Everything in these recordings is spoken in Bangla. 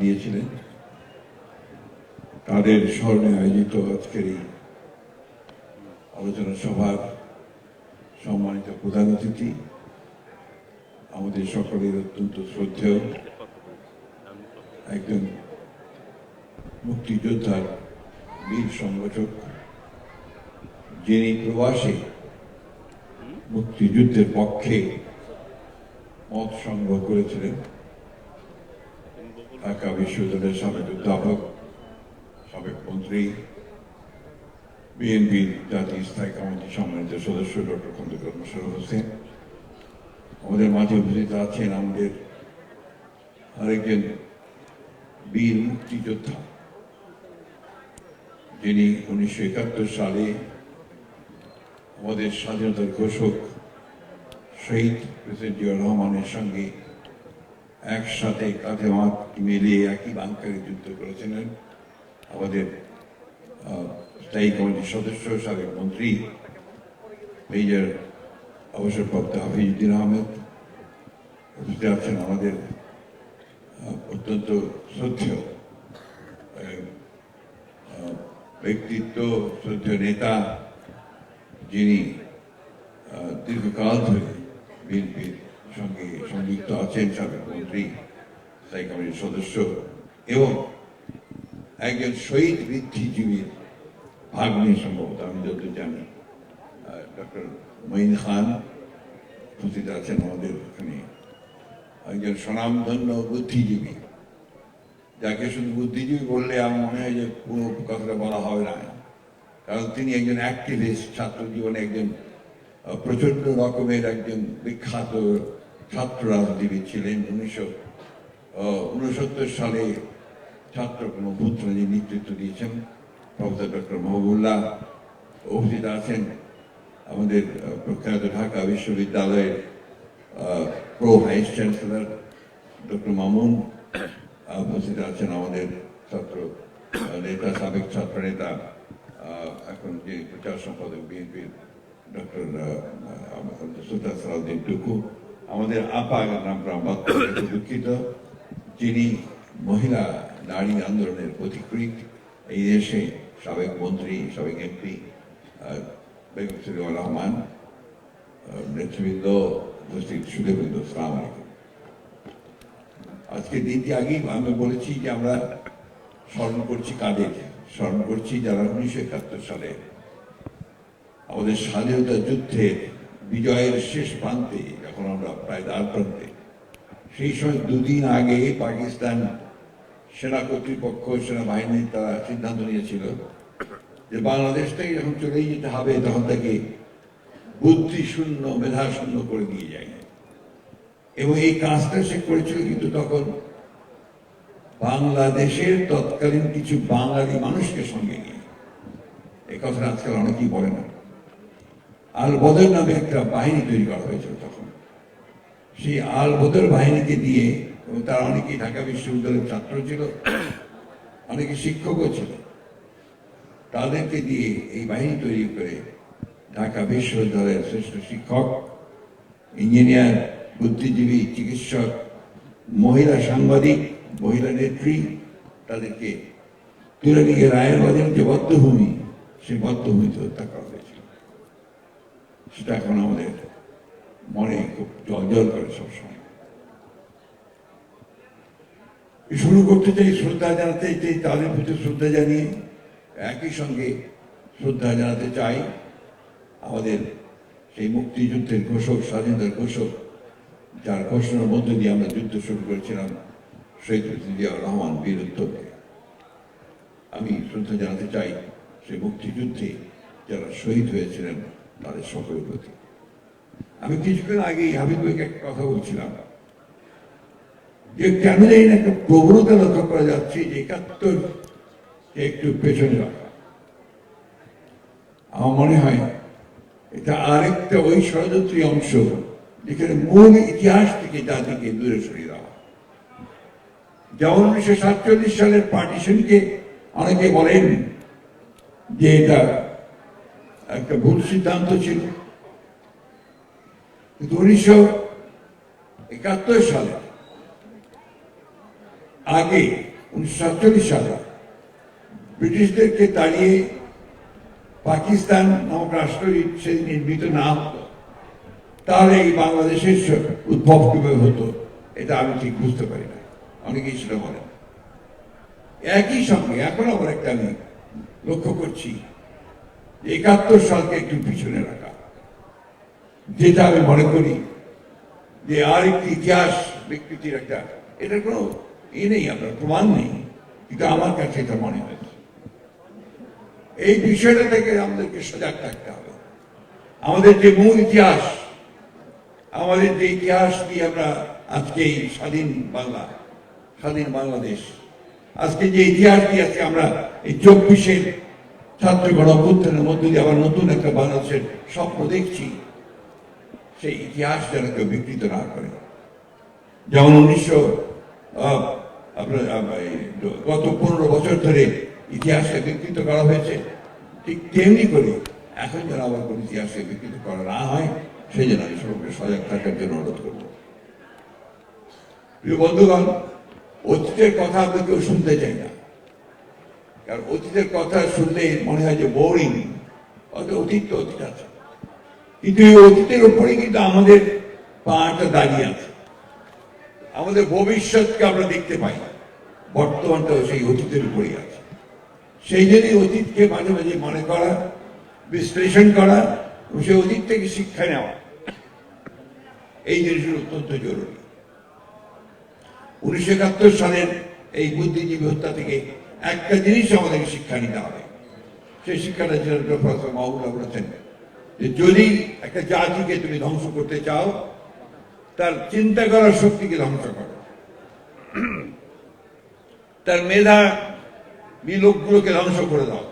দিয়েছিলেন। তাদের স্মরণে আয়োজিত আজকের এই আলোচনা সভার সম্মানিত প্রধান অতিথি, আমাদের সকলের অত্যন্ত শ্রদ্ধেয় একজন মুক্তিযোদ্ধার বীর সংগঠক, যিনি প্রবাসে মুক্তিযুদ্ধের পক্ষে মত সংগ্রহ করেছিলেন। ঢাকা বিশ্ববিদ্যালয়ের সাবেক অধ্যাপক সাবেক মন্ত্রী বিএনপির জাতীয় স্থায়ী কমিটির সম্মানিত সদস্য ডক্টর খন্দকার মোশারফ হোসেন আমাদের মাঝে উপস্থিত আছেন আমাদের আরেকজন বীর মুক্তিযোদ্ধা যিনি উনিশশো একাত্তর সালে আমাদের স্বাধীনতার ঘোষক শহীদ প্রেসিডেন্ট জিয়াউর রহমানের সঙ্গে একসাথে কাঁধে মাত মিলিয়ে একই বাংকারে যুদ্ধ করেছিলেন। আমাদের স্থায়ী কমিটির সদস্য সাবেক মন্ত্রী, মেজর অবসরপ্রাপ্ত হাফিজুদ্দিন আহমেদ। বুঝতে পারছেন আমাদের অত্যন্ত শ্রদ্ধেয় ব্যক্তিত্ব, শ্রদ্ধেয় নেতা, যিনি দীর্ঘকাল ধরে বিএনপির সঙ্গে সংযুক্ত আছেন সাবেক মন্ত্রী স্থায়ী কমিটির সদস্য এবং একজন শহীদ বৃদ্ধিজীবীর ভাগ্নে সম্ভবত আমি যত জানি ডক্টর মঈন খান উপস্থিত আছেন আমাদের এখানে। একজন স্বনামধন্য বুদ্ধিজীবী যাকে শুধু বুদ্ধিজীবী বললে আমার মনে হয় যে কোনো কথাটা বলা হবে না। কারণ তিনি একজন অ্যাক্টিভিস্ট ছাত্র জীবনে একজন আহ, প্রচণ্ড রকমের একজন বিখ্যাত ছাত্র রাজনীতিবিদ ছিলেন উনিশশো উনসত্তর সালে ছাত্র অভ্যুত্থানে যিনি নেতৃত্ব দিয়েছেন। প্রফেসর ডক্টর মহবুল্লাহ উপস্থিত আছেন আমাদের প্রখ্যাত ঢাকা বিশ্ববিদ্যালয়ের pro vice chancellor doctor Mamun উপস্থিত আছেন আমাদের ছাত্র নেতা, সাবেক ছাত্র নেতা এখন যে প্রচার সম্পাদক বিএনপির ডক্টর সুলতান সালাউদ্দিন টুকু। আমাদের আপা বাদ দুঃখিত। যিনি মহিলা নারী আন্দোলনের পথিকৃত এই দেশে সাবেক মন্ত্রী, সাবেক এমপি বেগম রহমান নেতৃবৃন্দ, উপস্থিত সুদেবৃন্দ সালাম আলাইকুম। আজকে দিনটি আগেই আমি বলেছি যে আমরা স্মরণ করছি কাদের? স্মরণ করছি যারা উনিশশো একাত্তর সালে আমাদের স্বাধীনতা যুদ্ধের বিজয়ের শেষ প্রান্তে আমরা প্রায় দ্বার সেই সময় দুদিন আগে পাকিস্তান সেনা কর্তৃপক্ষ সেনাবাহিনী তারা সিদ্ধান্ত নিয়েছিল যে বাংলাদেশ থেকে যখন চলেই যেতে হবে, তখন তাকে বুদ্ধি শূন্য মেধা শূন্য করে দিয়ে যায়। এবং এই কাজটা সে করেছিল কিন্তু তখন বাংলাদেশের তৎকালীন কিছু বাঙালি মানুষকে সঙ্গে নিয়ে। এই কথাটা আজকাল অনেকেই বলে না। আল বদর নামে একটা বাহিনী তৈরি করা হয়েছিল তখন। সেই আল বদর বাহিনীকে দিয়ে এবং তার অনেকেই ঢাকা বিশ্ববিদ্যালয়ের ছাত্র ছিল, অনেকে শিক্ষকও ছিল, তাদেরকে দিয়ে এই বাহিনী তৈরি করে ঢাকা বিশ্ববিদ্যালয়ের শ্রেষ্ঠ শিক্ষক, ইঞ্জিনিয়ার, বুদ্ধিজীবী, চিকিৎসক, মহিলা সাংবাদিক, মহিলা নেত্রী তাদেরকে তুলে নিয়ে রায়ের বাজার যে বদ্ধভূমি, সেই বদ্ধভূমিতে হত্যা করা হয়েছিল। সেটা এখন আমাদের মনে খুব জল করে সবসময়। শুরু করতে চাই, শ্রদ্ধা জানাতে চাই, তাদের প্রতি শ্রদ্ধা জানিয়ে একই সঙ্গে শ্রদ্ধা জানাতে চাই আমাদের সেই মুক্তিযুদ্ধের ঘোষক, স্বাধীনতার ঘোষক, যার ঘোষণার মধ্য দিয়ে আমরা যুদ্ধ শুরু করেছিলাম, শহীদ রহমান বীর উত্তমকে। আমি শ্রদ্ধা জানাতে চাই সেই মুক্তিযুদ্ধে যারা শহীদ হয়েছিলেন, তাদের সকলের প্রতি। আমি কিছুক্ষণ আগে হাবিব কথা বলছিলাম যে, কেন জানি না একটা প্রবণতা লক্ষ্য করা যাচ্ছে একাত্তর একটু পেছনে আমার মনে হয় এটা আরেকটা ওই ষড়যন্ত্রী অংশ যেখানে মূল ইতিহাস থেকে জাতিকে দূরে সরিয়ে দেওয়া যেমন উনিশশো সাতচল্লিশ সালের পার্টিশনকে অনেকে বলেন যে এটা একটা ভুল সিদ্ধান্ত ছিল। কিন্তু উনিশশো একাত্তর সালে, আগে উনিশশো সাতচল্লিশ সালে ব্রিটিশদেরকে তাড়িয়ে পাকিস্তান নামক রাষ্ট্র সেই নির্মিত না হতো। তাহলে এই বাংলাদেশের উদ্ভব কীভাবে হতো, এটা আমি ঠিক বুঝতে পারি না। অনেকেই সেটা বলেন। একই সঙ্গে এখন আবার একটা আমি লক্ষ্য করছি, একাত্তর সালকে একটু পিছনে রাখা। যেটা আমি মনে করি যে আর একটি ইতিহাস বিকৃতির একটা, এটার কোনো ই নেই, আপনার প্রমাণ নেই, কিন্তু আমার কাছে এটা মনে হয়েছে। এই বিষয়টা থেকে আমাদেরকে সজাগ থাকতে হবে। আমাদের যে মূল ইতিহাস, আমাদের যে ইতিহাস দিয়ে আমরা আজকে এই স্বাধীন বাংলা, স্বাধীন বাংলাদেশ, আজকে যে ইতিহাস দিয়ে আজকে আমরা এই চব্বিশের ছাত্র গণ অভ্যুত্থানের মধ্য দিয়ে আবার নতুন একটা বাংলাদেশের স্বপ্ন দেখছি সেই ইতিহাস যেন কেউ বিকৃত না করে। যেমন উনিশশো আপনার গত পনেরো বছর ধরে ইতিহাসকে বিকৃত করা হয়েছে। ঠিক তেমনি করে এখন যেন আবার কোনো ইতিহাসকে বিকৃত করা না হয়, সেই জন্য আমি সবাইকে সজাগ থাকার জন্য অনুরোধ করব। প্রিয় বন্ধুগণ, অতীতের কথা আমরা কেউ শুনতে চাই না। কারণ অতীতের কথা শুনলে মনে হয় যে বোরিং অত অতীত তো অতীত আছে। কিন্তু এই অতীতের উপরে কিন্তু আমাদের পাটা দাঁড়িয়ে আছে। আমাদের ভবিষ্যৎকে আমরা দেখতে পাই বর্তমানটাও সেই অতীতের উপরেই আছে। সেই জন্যই অতীতকে মাঝে মাঝে মনে করা, বিশ্লেষণ করা, এবং সেই অতীত থেকে শিক্ষা নেওয়া। এই জিনিসগুলো অত্যন্ত জরুরি। উনিশশো একাত্তর সালের এই বুদ্ধিজীবী হত্যা থেকে একটা জিনিস আমাদেরকে শিক্ষা নিতে হবে। সেই শিক্ষাটা যেটা প্রফেসর মাহবুল্লাহ বলেছেন যে যদি একটা জাতিকে তুমি ধ্বংস করতে চাও, তার চিন্তা করার শক্তিকে ধ্বংস করো। তার মেধা লোকগুলোকে ধ্বংস করে দাও।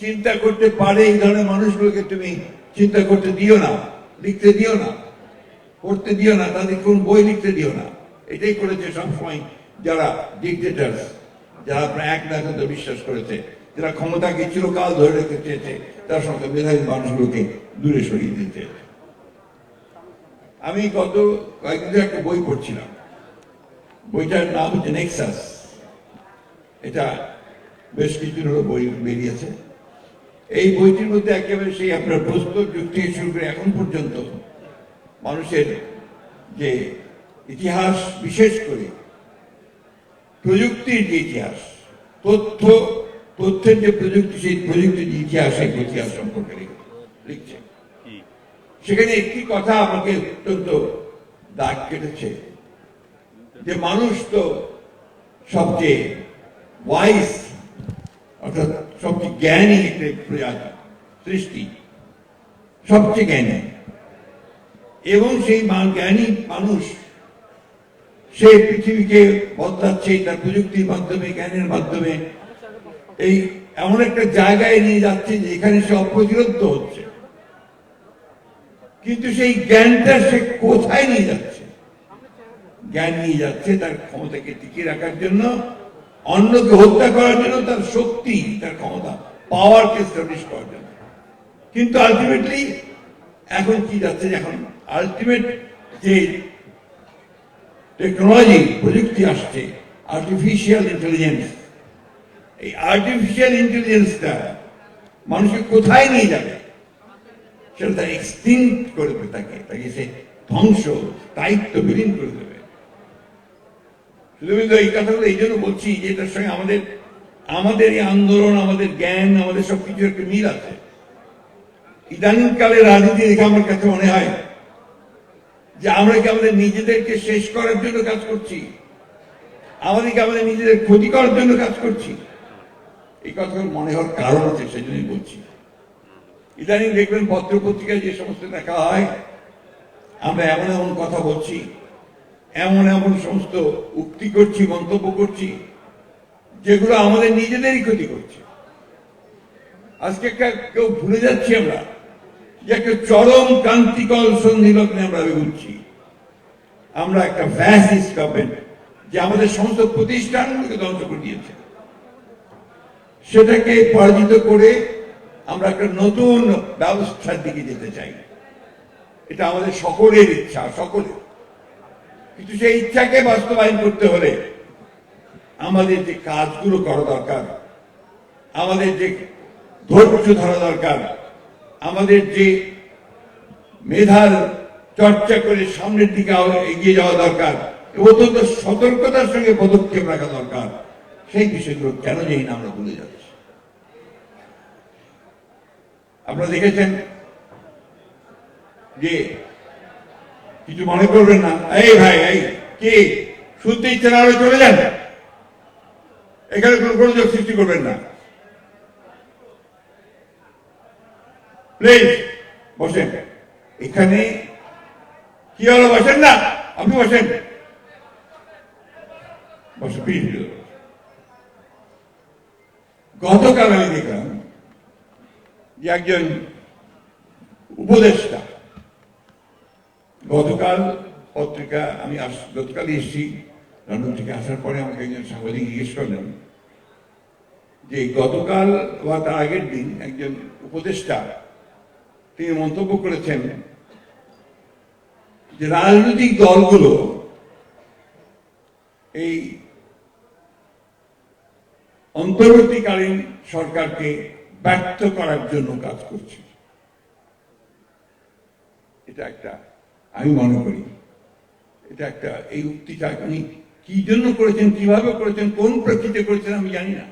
চিন্তা করতে পারে এই ধরনের মানুষগুলোকে তুমি চিন্তা করতে দিও না, লিখতে দিও না, পড়তে দিও না, তাদের কোন বই লিখতে দিও না। এটাই করেছে সবসময় যারা ডিকটেটার্স যারা আপনার এক নাগত বিশ্বাস করেছে। যারা ক্ষমতাকে চিরকাল ধরে রেখে চেয়েছে, তার সঙ্গে মেধাবী মানুষগুলোকে দূরে সরিয়ে দিতে আমি গত কয়েকদিন একটা বই পড়ছিলাম। বইটার নাম হচ্ছে নেক্সাস এটা বেশ কিছু হলো বই বেরিয়েছে। এই বইটির মধ্যে একেবারে সেই আপনার প্রস্তুত যুক্তি শুরু করে এখন পর্যন্ত মানুষের যে ইতিহাস, বিশেষ করে প্রযুক্তির যে ইতিহাস, তথ্য তথ্যের যে প্রযুক্তি সেই প্রযুক্তির ইতিহাস সেই ইতিহাস সম্পর্কে লিখছে। সেখানে একটি কথা আমাকে অত্যন্ত দাগ কেটেছে। যে মানুষ তো সবচেয়ে ওয়াইস অর্থাৎ সবচেয়ে জ্ঞানী প্রজাতি সৃষ্টি। সবচেয়ে জ্ঞানী। এবং সেই জ্ঞানী মানুষ সে পৃথিবীকে বদলাচ্ছে তার প্রযুক্তির মাধ্যমে জ্ঞানের মাধ্যমে এই এমন একটা জায়গায় নিয়ে যাচ্ছে যে এখানে সে অপ্রতিরোধ হচ্ছে। কিন্তু সেই জ্ঞানটা সে কোথায় নিয়ে যাচ্ছে? জ্ঞান নিয়ে যাচ্ছে তার ক্ষমতাকে টিকিয়ে রাখার জন্য, অন্যকে হত্যা করার জন্য তার শক্তি, তার ক্ষমতা পাওয়ারকে স্টাবলিশ করার জন্য। কিন্তু আলটিমেটলি এখন কি যাচ্ছে এখন আলটিমেট যে টেকনোলজি প্রযুক্তি আসছে আর্টিফিশিয়াল ইন্টেলিজেন্স এই আর্টিফিশিয়াল ইন্টেলিজেন্সটা মানুষকে কোথায় নিয়ে যাবে? সেটা তার এক্সটিংক্ট করে দেবে তাকে। তাকে সে ধ্বংস, দায়িত্ব বিলীন করে দেবে। শুধুমাত্র এই কথাগুলো, এই জন্য বলছি যে এটার সঙ্গে আমাদের আমাদের এই আন্দোলন, আমাদের জ্ঞান, আমাদের সবকিছু একটা মিল আছে। ইদানিংকালে রাজনীতি দেখে আমার কাছে মনে হয় যে আমরা কি আমাদের নিজেদেরকে শেষ করার জন্য কাজ করছি? আমাদেরকে আমাদের নিজেদের ক্ষতি করার জন্য কাজ করছি? এই কথাগুলো মনে হওয়ার কারণ আছে সেই জন্যই বলছি। ইদানিং দেখবেন পত্র পত্রিকায় যে সমস্ত দেখা হয়, আমরা এমন এমন কথা বলছি, এমন এমন সমস্ত উক্তি করছি, মন্তব্য করছি, যেগুলো আমাদের নিজেদেরই ক্ষতি করছে। আজকে কা- কেউ ভুলে যাচ্ছি আমরা, যে একটা চরম ক্রান্তিকল সন্ধি লগ্নে আমরা এগুচ্ছি আমরা একটা ফ্যাসিস্ট গভর্নমেন্ট যে আমাদের সমস্ত প্রতিষ্ঠানগুলোকে ধ্বংস করে দিয়েছে। সেটাকে পরাজিত করে আমরা একটা নতুন ব্যবস্থার দিকে যেতে চাই। এটা আমাদের সকলের ইচ্ছা, সকলের। কিন্তু সেই ইচ্ছাকে বাস্তবায়ন করতে হলে আমাদের যে কাজগুলো করা দরকার, আমাদের যে ধৈর্য ধরা দরকার, আমাদের যে মেধার চর্চা করে সামনের দিকে এগিয়ে যাওয়া দরকার, এবং অত্যন্ত সতর্কতার সঙ্গে পদক্ষেপ রাখা দরকার। সেই বিষয়গুলো কেন জানি না আমরা ভুলে যাচ্ছি? আপনারা দেখেছেন যে কিছু মনে করবেন না। এই ভাই, এই কি? শুনতে ইচ্ছে না হলে চলে যান। এখানে কোনো গোলযোগ সৃষ্টি করবেন না। প্লিজ, বসেন। এখানে কি হলো? বসেন না। আপনি বসেন। বসে প্লিজ গতকাল আমি দেখলাম যে একজন উপদেষ্টা। গতকাল পত্রিকা আমি গতকালই এসেছি, লন্ডন থেকে আসার পরে আমাকে একজন সাংবাদিক জিজ্ঞেস করলেন যে গতকাল বা তার আগের দিন একজন উপদেষ্টা, তিনি মন্তব্য করেছেন যে রাজনৈতিক দলগুলো এই অন্তর্বর্তীকালীন সরকারকে ব্যর্থ করার জন্য কাজ করছে। এটা একটা, আমি মনে করি, এটা একটা, এই উক্তিটা উনি কি জন্য করেছেন, কীভাবে করেছেন, কোন প্রেক্ষিতে করেছেন আমি জানি না।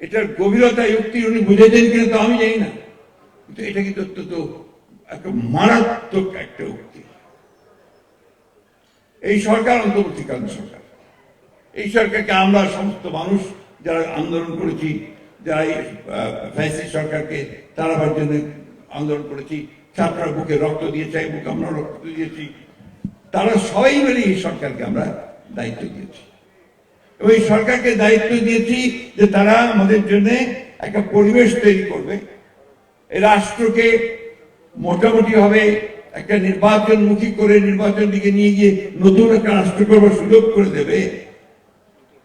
এটার গভীরতা উক্তি উনি বুঝেছেন কিনা তো আমি জানি না। কিন্তু এটা কিন্তু অত্যন্ত একটা মারাত্মক একটা উক্তি। এই সরকার অন্তর্বর্তীকালীন সরকার। এই সরকারকে আমরা সমস্ত মানুষ যারা আন্দোলন করেছি, যারা ফ্যাসি সরকারকে তাড়াবার জন্য আন্দোলন করেছি, ছাত্ররা বুকে রক্ত দিয়েছে বুকে আমরা রক্ত দিয়েছি, তারা সবাই মিলে এই সরকারকে আমরা দায়িত্ব দিয়েছি। এই সরকারকে দায়িত্ব দিয়েছি যে তারা আমাদের জন্য একটা পরিবেশ তৈরি করবে। এই রাষ্ট্রকে মোটামুটি ভাবে একটা নির্বাচনমুখী করে নির্বাচন দিকে নিয়ে গিয়ে নতুন একটা রাষ্ট্র করবার সুযোগ করে দেবে।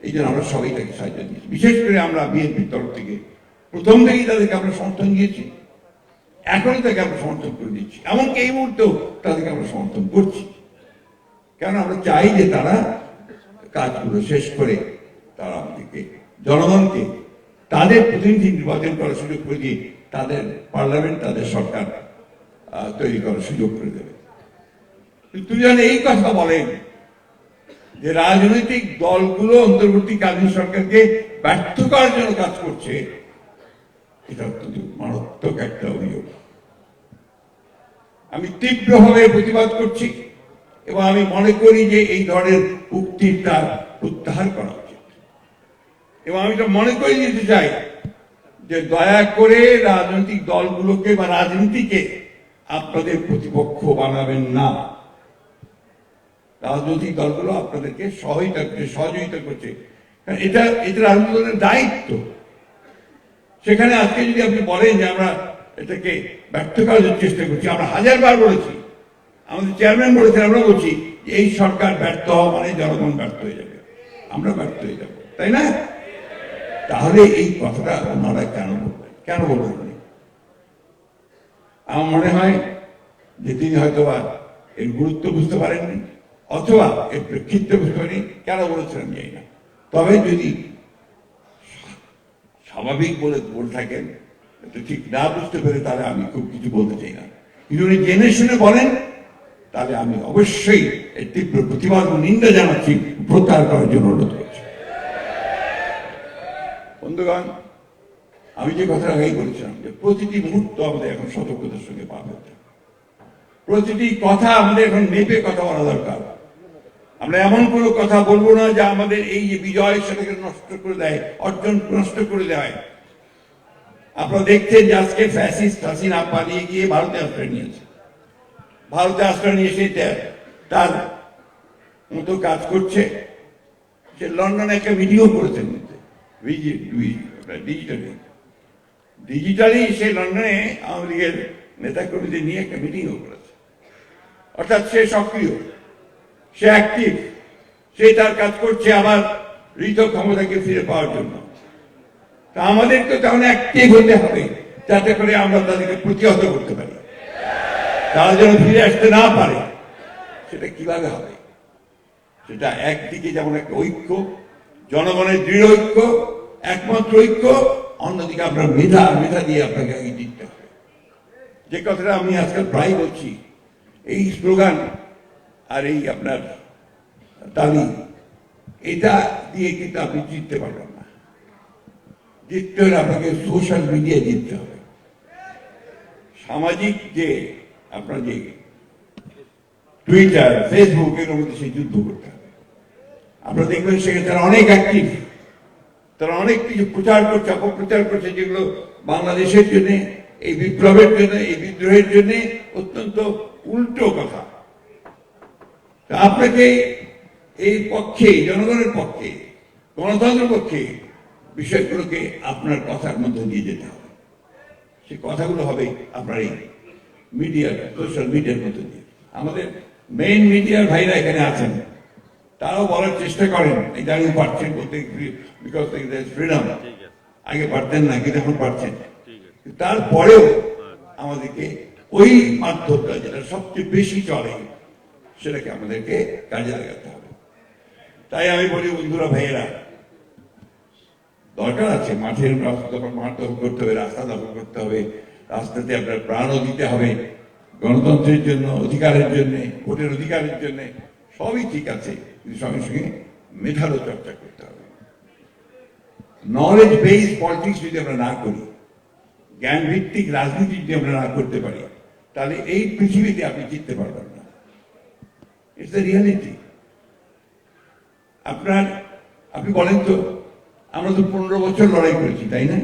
এই জন্য আমরা সবাই তাকে সাহায্য দিয়েছি। বিশেষ করে আমরা বিএনপির তরফ থেকে প্রথম থেকেই তাদেরকে আমরা সমর্থন দিয়েছি। এখনই তাকে আমরা সমর্থন করে দিচ্ছি। এমনকি এই মুহূর্তেও তাদেরকে আমরা সমর্থন করছি। কেন আমরা চাই যে তারা কাজগুলো শেষ করে তারা আমাদেরকে, জনগণকে তাদের প্রতিনিধি নির্বাচন করার সুযোগ করে দিয়ে তাদের পার্লামেন্ট, তাদের সরকার তৈরি করার সুযোগ করে দেবে। কিন্তু যেন এই কথা বলেন যে রাজনৈতিক দলগুলো অন্তর্বর্তী অন্তর্বর্তীকালীন সরকারকে ব্যর্থ করার জন্য কাজ করছে, এটা অত্যন্ত মারাত্মক একটা অভিযোগ। আমি তীব্রভাবে প্রতিবাদ করছি এবং আমি মনে করি যে এই ধরনের উক্তির তার প্রত্যাহার করা উচিত। এবং আমি তো মনে করে দিতে চাই যে দয়া করে রাজনৈতিক দলগুলোকে বা রাজনীতিকে আপনাদের প্রতিপক্ষ বানাবেন না। রাজনৈতিক দলগুলো আপনাদেরকে সহায়তা করছে, সহযোগিতা করছে। এটা এটা দলের দায়িত্ব। সেখানে আজকে যদি আপনি বলেন যে আমরা এটাকে ব্যর্থ করার চেষ্টা করছি, আমরা হাজারবার বলেছি, আমাদের চেয়ারম্যান বলেছেন আমরা বলছি যে এই সরকার ব্যর্থ হওয়া মানে জনগণ ব্যর্থ হয়ে যাবে। আমরা ব্যর্থ হয়ে যাব, তাই না? তাহলে এই কথাটা ওনারা কেন বলবেন? কেন বলবেন আমার মনে হয় যে তিনি হয়তো এর গুরুত্ব বুঝতে পারেননি। অথবা এর প্রেক্ষিতে পারেনি কেন বলেছিলাম জানি না। তবে যদি স্বাভাবিক বলে বলে থাকেন এটা ঠিক না বুঝতে পেরে তাহলে আমি খুব কিছু বলতে চাই না। কিন্তু উনি জেনে শুনে বলেন, তাহলে আমি অবশ্যই এর তীব্র প্রতিবাদ ও নিন্দা জানাচ্ছি, প্রত্যাহার করার জন্য অনুরোধ করছি। বন্ধুগণ, আমি যে কথা আগেই বলেছিলাম যে প্রতিটি মুহূর্ত আমাদের এখন সতর্কতার সঙ্গে পার হতে। প্রতিটি কথা আমাদের এখন মেপে কথা বলা দরকার। আমরা এমন কোনো কথা বলব না যে আমাদের এই যে বিজয় সেটাকে নষ্ট করে দেয়, অর্জন নষ্ট করে দেয়। আপনারা দেখছেন যে আজকে ফ্যাসিস্ট হাসিনা পালিয়ে গিয়ে ভারতে আশ্রয় নিয়েছে। ভারতে আশ্রয় নিয়ে সে তার মতো কাজ করছে। সে লন্ডনে একটা ভিডিও করেছেন ডিজিটালি ডিজিটালি সে লন্ডনে আওয়ামী লীগের নেতাকর্মীদের নিয়ে একটা মিটিংও করেছে। অর্থাৎ সে সক্রিয়। সে অ্যাক্টিভ সে তার কাজ করছে আবার ঋত ক্ষমতাকে ফিরে পাওয়ার জন্য। তা আমাদের তো তখন অ্যাক্টিভ হতে হবে, যাতে করে আমরা তাদেরকে প্রতিহত করতে পারি। তারা যেন ফিরে আসতে না পারে, সেটা কীভাবে হবে? সেটা একদিকে যেমন একটা ঐক্য, জনগণের দৃঢ় ঐক্য, একমাত্র ঐক্য, অন্যদিকে আপনার মেধা মেধা দিয়ে আপনাকে আগে জিততে হবে। যে কথাটা আমি আজকাল প্রায় বলছি, এই স্লোগান আর এই আপনার তালি এটা দিয়ে কিন্তু আপনি জিততে পারবেন না। জিততে হলে আপনাকে সোশ্যাল মিডিয়া জিততে হবে। সামাজিক যে আপনার যে টুইটার ফেসবুক এর মধ্যে সেই যুদ্ধ করতে হবে। আপনারা দেখবেন সেখানে তারা অনেক অ্যাক্টিভ তারা অনেক কিছু প্রচার করছে, অপপ্রচার করছে, যেগুলো বাংলাদেশের জন্য, এই বিপ্লবের জন্য, এই বিদ্রোহের জন্য অত্যন্ত উল্টো কথা। আপনাকে এই পক্ষে জনগণের পক্ষে গণতন্ত্রের পক্ষে বিষয়গুলোকে আপনার কথার মধ্যে দিয়ে যেতে হবে। সে কথাগুলো হবে আপনার এই মিডিয়ার সোশ্যাল মিডিয়ার মধ্যে দিয়ে। আমাদের মেইন মিডিয়ার ভাইরা এখানে আছেন তারাও বলার চেষ্টা করেন এই দাঁড়িয়ে পারছেন বলতে বিকজ ফ্রিডম আগে পারতেন না কিন্তু এখন পারছেন। তারপরেও আমাদেরকে ওই মাধ্যমটা যেটা সবচেয়ে বেশি চলে সেটাকে আমাদেরকে কাজে লাগাতে হবে। তাই আমি বলি, বন্ধুরা, ভাইয়েরা, দরকার আছে মাঠের দখল মাঠ দখল করতে হবে, রাস্তা দখল করতে হবে, রাস্তাতে আপনার প্রাণও দিতে হবে, গণতন্ত্রের জন্য, অধিকারের জন্য, ভোটের অধিকারের জন্য, সবই ঠিক আছে, কিন্তু সঙ্গে সঙ্গে মেধারও চর্চা করতে হবে। নলেজ বেসড পলিটিক্স যদি আমরা না করি জ্ঞান ভিত্তিক রাজনীতি যদি আমরা না করতে পারি, তাহলে এই পৃথিবীতে আপনি জিততে পারবেন না। ইটস রিয়ালিটি আপনার, আপনি বলেন তো, আমরা তো পনেরো বছর লড়াই করেছি, তাই না?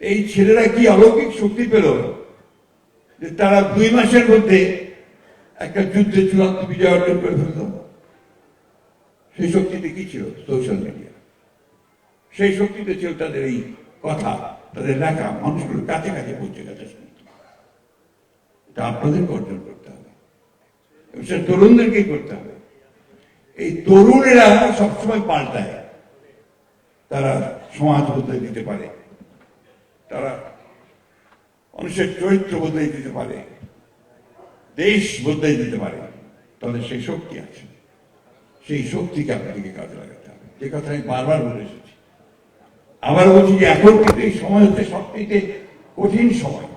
এই ছেলেরা কি অলৌকিক শক্তি পেল? যে তারা দুই মাসের মধ্যে একটা যুদ্ধে চূড়ান্ত বিজয় অর্জন করে ফেলল সেই শক্তিতে কি ছিল? সোশ্যাল মিডিয়া সেই শক্তিতে ছিল তাদের এই কথা, তাদের লেখা মানুষগুলোর কাছে কাছে পৌঁছে গেছে। এটা আপনাদেরকে অর্জন এবং সেটা তরুণদেরকেই করতে হবে। এই তরুণেরা সবসময় পাল্টায়। তারা সমাজ বদলে দিতে পারে। তারা মানুষের চরিত্র বদলে দিতে পারে। দেশ বদলে দিতে পারে। তাদের সেই শক্তি আছে। সেই শক্তিকে আপনাদেরকে কাজে লাগাতে হবে। যে কথা আমি বারবার বলে এসেছি। আবার বলছি যে এখন কিন্তু এই সময় হচ্ছে সবথেকে কঠিন সময়।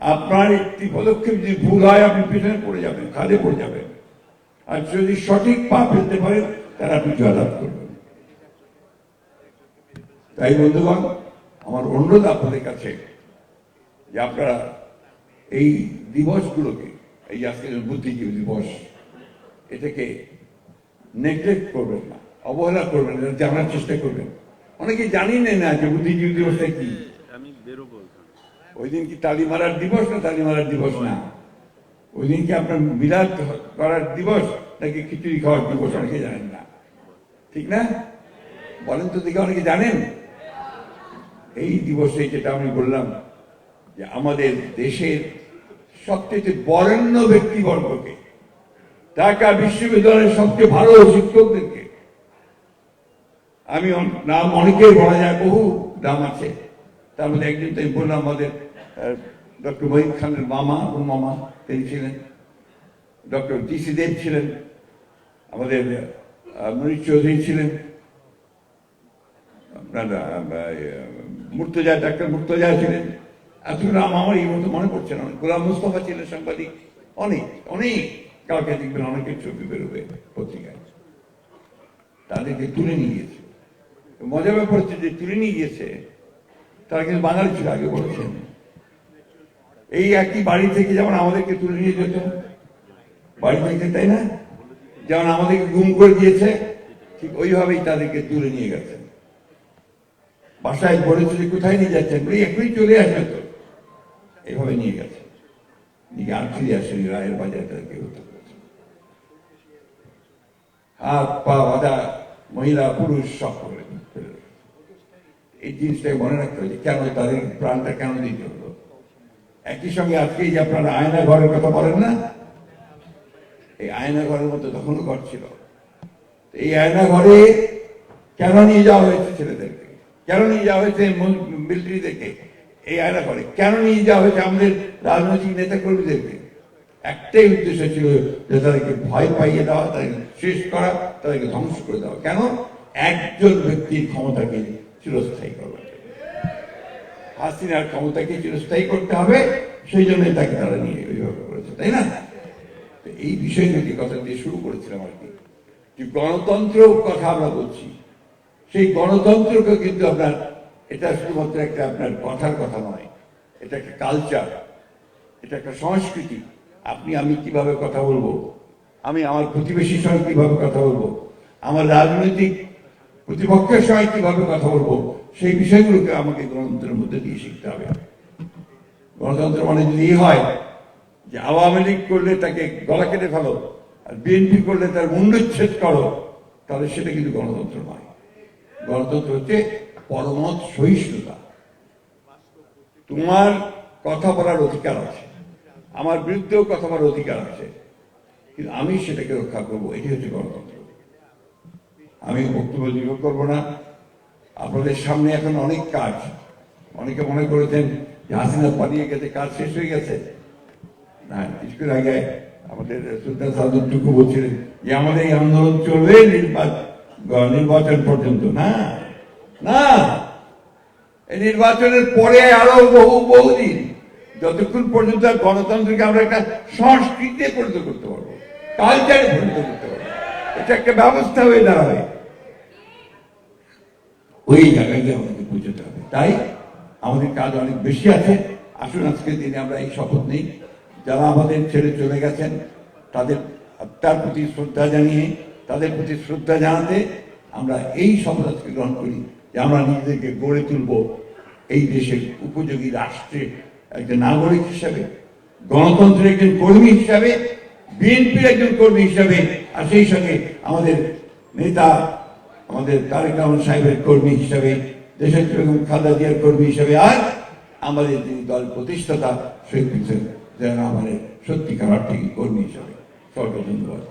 আপনার একটি পদক্ষেপ যদি ভুল হয়, আপনি পিছনে পড়ে যাবেন, খাদে পড়ে যাবেন। আর যদি সঠিক পা ফেলতে পারেন তারা আপনি জয়লাভ করবেন। তাই বন্ধুগণ, আমার অনুরোধ আপনাদের কাছে যে আপনারা এই দিবসগুলোকে, এই আজকে বুদ্ধিজীবী দিবস, এটাকে নেগলেক্ট করবেন না, অবহেলা করবেন জানার চেষ্টা করবেন। অনেকে জানি না যে বুদ্ধিজীবী দিবসটা কি। আমি বেরোবো। ওই দিন কি তালি মারার দিবস না তালি মারার দিবস না? ওই দিন কি আপনার মিলাদ করার দিবস নাকি খিচুড়ি খাওয়ার দিবস? অনেকে জানেন না। ঠিক না? বলেন তো দেখে অনেকে জানেন? এই দিবসে যেটা আমি বললাম যে আমাদের দেশের সবচেয়ে বরেণ্য ব্যক্তিবর্গকে, ঢাকা বিশ্ববিদ্যালয়ের সবচেয়ে ভালো শিক্ষকদেরকে, আমি নাম অনেকেই বলা যায়, বহু নাম আছে। তার মধ্যে একজন তো আমি বললাম আমাদের ডক্টর মহিম খানের মামা ও মামা, তিনি ছিলেন। ডক্টর জি সি দেব ছিলেন। আমাদের মনীষ চৌধুরী ছিলেন। আপনার মুর্তজা, ডাক্তার মুর্তজা ছিলেন। এত নাম আমার এই মতো মনে পড়ছে না। গোলাম মুস্তফা ছিলেন সাংবাদিক। অনেক অনেক কাউকে দেখবেন অনেকের ছবি বেরোবে পত্রিকায়। তাদেরকে তুলে নিয়ে গিয়েছে। মজার ব্যাপার হচ্ছে যে তুলে নিয়ে গিয়েছে, তারা কিন্তু বাঙালি ছিল, আগে বলেছেন। এই একই বাড়ি থেকে যেমন আমাদেরকে তুলে নিয়ে যেত। বাড়ি থেকে, তাই না? যেমন আমাদেরকে গুম করে দিয়েছে, ঠিক ওইভাবেই তাদেরকে তুলে নিয়ে গেছেন বাসায় বলেছে যে কোথায় নিয়ে যাচ্ছেন বলে, এখনই চলে আসবে তো। এইভাবে নিয়ে গেছে। নিয়ে আর ফিরে আসেনি, রায়ের বাজারে তাদেরকে হত্যা হাত, পা বাঁধা মহিলা, পুরুষ, সব করে এই জিনিসটাকে মনে রাখতে হবে কেন তাদের প্রাণটা কেন দিতে হলো? একই সঙ্গে আজকে যে আপনারা আয়না ঘরের কথা বলেন না? এই আয়না ঘরের মতো তখনও ঘর ছিল। এই আয়না ঘরে কেন নিয়ে যাওয়া হয়েছে ছেলেদেরকে? কেন নিয়ে যাওয়া হয়েছে মিলিটারিদেরকে? এই আয়না ঘরে কেন নিয়ে যাওয়া হয়েছে আমাদের রাজনৈতিক নেতা কর্মীদেরকে একটাই উদ্দেশ্য ছিল যে তাদেরকে ভয় পাইয়ে দেওয়া, তাদেরকে শেষ করা, তাদেরকে ধ্বংস করে দেওয়া। কেন? একজন ব্যক্তির ক্ষমতাকে চিরস্থায়ী জন্য। হাসিনার ক্ষমতাকে চিরস্থায়ী করতে হবে, সেই জন্যই তাকে তারা নিয়ে ওইভাবে করেছে, তাই না? তো এই বিষয় যদি কথা দিয়ে শুরু করেছিলাম আর কি। যে গণতন্ত্র কথা আমরা বলছি, সেই গণতন্ত্রকে কিন্তু আপনার, এটা শুধুমাত্র একটা আপনার কথার কথা নয়, এটা একটা কালচার এটা একটা সংস্কৃতি। আপনি, আমি কীভাবে কথা বলব? আমি আমার প্রতিবেশীর সঙ্গে কীভাবে কথা বলব? আমার রাজনৈতিক প্রতিপক্ষের সঙ্গে কীভাবে কথা বলব, সেই বিষয়গুলোকে আমাকে গণতন্ত্রের মধ্যে দিয়ে শিখতে হবে। গণতন্ত্র মানে যদি হয় যে আওয়ামী লীগ করলে তাকে গলা কেটে ফেলো, আর বিএনপি করলে তার মুন্ডচ্ছেদ করো, তাহলে সেটা কিন্তু গণতন্ত্র নয়। গণতন্ত্র হচ্ছে পরমত সহিষ্ণুতা। তোমার কথা বলার অধিকার আছে, আমার বিরুদ্ধেও কথা বলার অধিকার আছে, কিন্তু আমি সেটাকে রক্ষা করব এটি হচ্ছে গণতন্ত্র। আমি বক্তব্য দীর্ঘ করব না। আপনাদের সামনে এখন অনেক কাজ। অনেকে মনে করেছেন যে হাসিনা পালিয়ে গেছে, কাজ শেষ হয়ে গেছে। না কিছুক্ষণ আগে আমাদের সুলতান সাদুটুকু বলছিলেন যে আমাদের এই আন্দোলন চলবে নির্বাচন নির্বাচন পর্যন্ত। না না। এই নির্বাচনের পরে আরও বহু, বহুদিন, যতক্ষণ পর্যন্ত গণতন্ত্রকে আমরা একটা সংস্কৃতিতে পরিণত করতে পারব কালচারে পরিণত করতে পারব। এটা একটা ব্যবস্থা হয়ে দাঁড়াবে। ওই জায়গায় গিয়ে আমাদেরকে পৌঁছতে হবে। তাই আমাদের কাজ অনেক বেশি আছে। আসুন, আজকের দিনে আমরা এই শপথ নেই। যারা আমাদের ছেড়ে চলে গেছেন, তাদের আত্মার প্রতি শ্রদ্ধা জানিয়ে, তাদের প্রতি শ্রদ্ধা জানাতে আমরা এই শপথ আজকে গ্রহণ করি যে আমরা নিজেদেরকে গড়ে তুলব এই দেশের উপযোগী রাষ্ট্রে একজন নাগরিক হিসাবে, গণতন্ত্রের একজন কর্মী হিসাবে বিএনপির একজন কর্মী হিসাবে, আর সেই সঙ্গে আমাদের নেতা, আমাদের তারেক রহমান সাহেবের কর্মী হিসাবে দেশের বেগম খালদা জিয়ার কর্মী হিসাবে, আর আমাদের যিনি দল প্রতিষ্ঠাতা, শহীদ হোসেন যেন আমাদের সত্যিকার আর্থিক কর্মী হিসাবে। সরকার ধন্যবাদ।